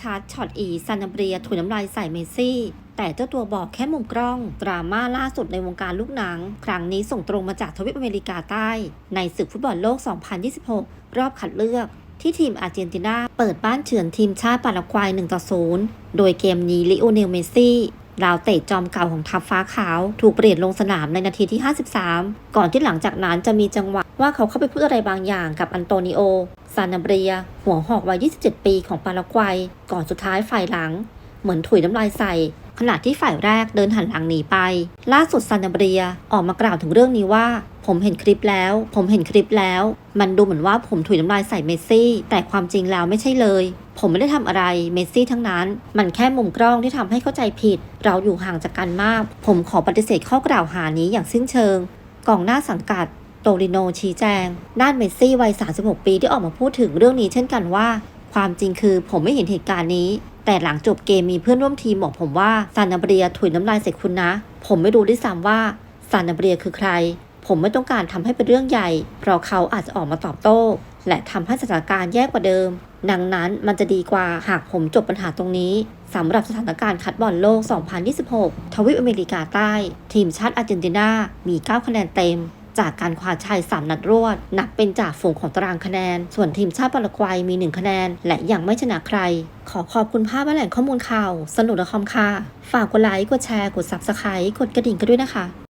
ชัดช็อตอีซานาเบรียถุยน้ำลายใส่เมซี่ แต่เจ้าตัวบอกแค่มุมกล้อง ดราม่าล่าสุดในวงการลูกหนัง ครั้งนี้ส่งตรงมาจากทวีปอเมริกาใต้ ในศึกฟุตบอลโลก 2026 รอบคัดเลือก ที่ทีมอาร์เจนตินา เปิดบ้านเฉือนทีมชาติปารากวัย 1 ต่อ 0 โดยเกมนี้ลิโอเนลเมซี่ ราวเตะจอมเก่าของทัพฟ้าขาว ถูกเปลี่ยนลงสนามในนาทีที่ 53 ก่อนที่หลังจากนั้นจะมีจังหวะว่าเขาเข้าไปพูดอะไรบางอย่างกับอันโตนิโอ ซานาเบรีย หัวหอกวัย 27 ปีของปารากวัย ก่อนสุดท้ายฝ่ายหลัง เหมือนถุยน้ำลายใส่ ขณะที่ฝ่ายแรกเดินหันหลังหนีไป ล่าสุดซานาเบรียออกมากล่าวถึงเรื่องนี้ว่า ผมเห็นคลิปแล้ว ผมเห็นคลิปแล้ว มันดูเหมือนว่าผมถุยน้ำลายใส่เมสซี่ แต่ความจริงแล้วไม่ใช่เลย ผมไม่ได้ทำอะไรเมสซี่ทั้งนั้น มันแค่มุมกล้องที่ทำให้เข้าใจผิด เราอยู่ห่างจากกันมาก ผมขอปฏิเสธข้อกล่าวหานี้อย่างสิ้นเชิงกองหน้าสังกัดโตริโนชี้แจง ด้านเมสซี่วัย 36 ปีที่ออกมาพูดถึงเรื่องนี้เช่นกันว่า ความจริงคือผมไม่เห็นเหตุการณ์นี้ แต่หลังจบเกมมีเพื่อนร่วมทีมบอกผมว่าซานาเบียถุยน้ำลายใส่คุณนะ ผมไม่รู้ด้วยซ้ำว่าซานาเบียคือใคร ผมไม่ต้องการทำให้เป็นเรื่องใหญ่ เพราะเขาอาจจะออกมาตอบโต้ และทำให้สถานการณ์แย่กว่าเดิม ดังนั้นมันจะดีกว่าหากผมจบปัญหาตรงนี้สำหรับสถานการณ์คัดบอลโลก 2026 ทวีปอเมริกาใต้ ทีมชาติอาร์เจนตินา มี 9 คะแนนเต็ม จากการคว้าชัย 3 นัดรวด นับเป็นจ่าฝูงของตารางคะแนน ส่วนทีมชาติปารากวัยมี 1 คะแนน และยังไม่ชนะใคร ขอขอบคุณภาพและแหล่งข้อมูลข่าว สนุกและคอมค่ะ ฝากกดไลค์ กดแชร์ กด Subscribe กดกระดิ่งกันด้วยนะคะ